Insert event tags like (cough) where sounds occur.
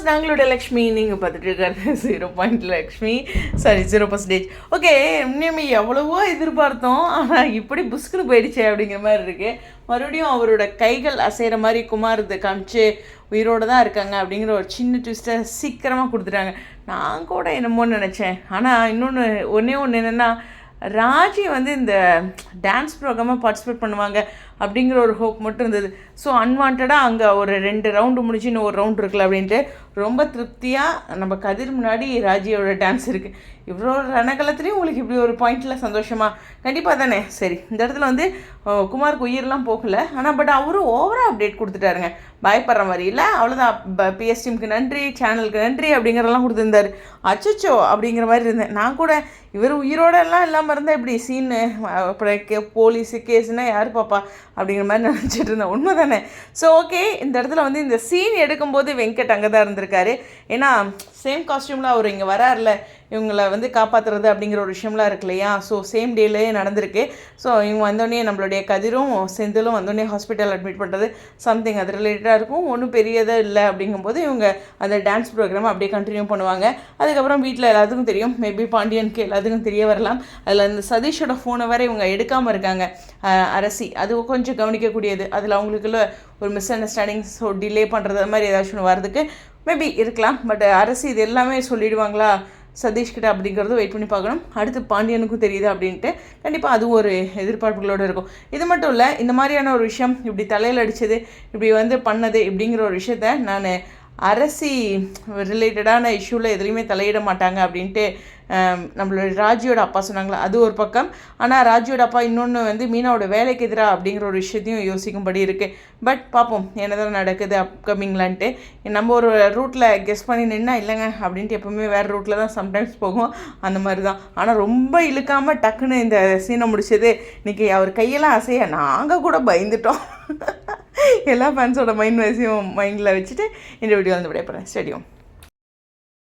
Viewers நாங்களோட Lakshmi நீங்கள் பார்த்துட்டு இருக்காரு. Zero point Lakshmi sorry zero percentage okay உண்மையுமே எவ்வளவோ எதிர்பார்த்தோம். ஆனால் இப்படி புஸ்குன்னு போயிடுச்சே அப்படிங்கிற மாதிரி இருக்கு. மறுபடியும் அவரோட கைகள் அசைகிற மாதிரி குமார் இதை காமிச்சு உயிரோடு தான் இருக்காங்க அப்படிங்கிற ஒரு சின்ன ட்விஸ்ட்டை சீக்கிரமாக கொடுத்துட்டாங்க. நான் கூட என்னமோ நினச்சேன். ஆனால் இன்னொன்று ஒன்றே ஒன்று என்னென்னா ராஜி வந்து இந்த டான்ஸ் ப்ரோக்ராமாக பார்ட்டிசிபேட் பண்ணுவாங்க. அப்படிங்கிற ஒரு ஹோப் மட்டும் இருந்தது. ஸோ அன்வான்டாக அங்கே ஒரு ரெண்டு ரவுண்டு முடிச்சு இன்னும் ஒரு ரவுண்ட் இருக்குல்ல அப்படின்ட்டு ரொம்ப திருப்தியாக நம்ம கதிர் முன்னாடி ராஜியோட டான்ஸ் இருக்குது இவ்வளோ ரணகலத்துலேயும் உங்களுக்கு இப்படி ஒரு பாயிண்டில் சந்தோஷமாக கண்டிப்பாக தானே? சரி இந்த இடத்துல வந்து குமாருக்கு உயிரெலாம் போகல. ஆனால் பட் அவரும் ஓவராக அப்டேட் கொடுத்துட்டாருங்க. பயப்படுற மாதிரி இல்லை. அவ்வளோதான் பிஎஸ்டிமுக்கு நன்றி சேனலுக்கு நன்றி அப்படிங்கிறதெல்லாம் கொடுத்துருந்தாரு. அச்சோ அப்படிங்கிற மாதிரி இருந்தேன். நான் கூட இவர் உயிரோட எல்லாம் இல்லாமல் இருந்தால் இப்படி சீனு அப்புறம் கே போலீஸு கேஸுன்னா யார் பாப்பா? அப்படிங்கிற மாதிரி நினச்சிட்டு இருந்தேன். உண்மை தானே ஸோ ஓகே இந்த இடத்துல வந்து இந்த சீன் எடுக்கும்போது வெங்கட் அங்கே தான் இருந்திருக்காரு. ஏன்னா சேம் காஸ்டியூமில் அவர் இங்கே வராருல. இவங்கள வந்து காப்பாற்றுறது அப்படிங்கிற ஒரு விஷயம்லாம் இருக்கு இல்லையா? ஸோ சேம் டேலேயே நடந்திருக்கு. ஸோ இவங்க வந்தோடனே நம்மளுடைய கதிரும் செந்திலும் வந்தோடனே ஹாஸ்பிட்டல் அட்மிட் பண்ணுறது சம்திங் அது ரிலேட்டடாக இருக்கும். ஒன்றும் பெரியதாக இல்லை அப்படிங்கும்போது இவங்க அந்த டான்ஸ் ப்ரோக்ராம் அப்படியே கண்டினியூ பண்ணுவாங்க. அதுக்கப்புறம் வீட்டில் எல்லாத்துக்கும் தெரியும். மேபி பாண்டியனுக்கு எல்லாத்துக்கும் தெரிய வரலாம். அதில் அந்த சதீஷோட ஃபோனை வரை இவங்க எடுக்காமல் இருக்காங்க. அரசி. அது கொஞ்சம் கவனிக்கக்கூடியது. அதில் அவங்களுக்குள்ள ஒரு மிஸ் அண்டர்ஸ்டாண்டிங் ஸோ டிலே பண்ணுறது அது மாதிரி ஏதாச்சும் ஒன்று வரதுக்கு மேபி இருக்கலாம். பட் அரசு இது எல்லாமே சொல்லிடுவாங்களா? சதீஷ்கிட்ட அப்படிங்கிறதும் வெயிட் பண்ணி பார்க்கணும். அடுத்து பாண்டியனுக்கும் தெரியுது அப்படின்ட்டு. கண்டிப்பாக அது ஒரு எதிர்பார்ப்புகளோடு இருக்கும். இது மட்டும் இல்லை இந்த மாதிரியான ஒரு விஷயம் இப்படி தலையில் அடித்தது இப்படி வந்து பண்ணது இப்படிங்கிற ஒரு விஷயத்த நான் அரசி ரிலேட்டடான இஷ்யூவில் எதுலேயுமே தலையிட மாட்டாங்க அப்படின்ட்டு நம்மளோட ராஜியோட அப்பா சொன்னாங்களா? அது ஒரு பக்கம். ஆனால் ராஜியோட அப்பா இன்னொன்று வந்து மீனாவோட வேலைக்கு எதிராக அப்படிங்கிற ஒரு விஷயத்தையும் யோசிக்கும்படி இருக்குது பட் பார்ப்போம் என்னதான் நடக்குது அப்கமிங்லான்ட்டு நம்ம ஒரு ரூட்டில் கெஸ் பண்ணி நின்னா இல்லைங்க அப்படின்ட்டு எப்பவுமே வேறு ரூட்டில் தான் சம்டைம்ஸ் போகும் அந்த மாதிரி தான் ஆனால் ரொம்ப இழுக்காமல் டக்குன்னு இந்த சீனை முடிச்சது இன்றைக்கி அவர் கையெல்லாம் அசைய நாங்கள் கூட பயந்துட்டோம். (laughs) எல்லா ஃபேன்ஸோட மைண்ட் வைஸையும் மைண்டில் வச்சுட்டு இந்த வீடியோ வந்து விடைபெறேன். ஸ்டேடியம்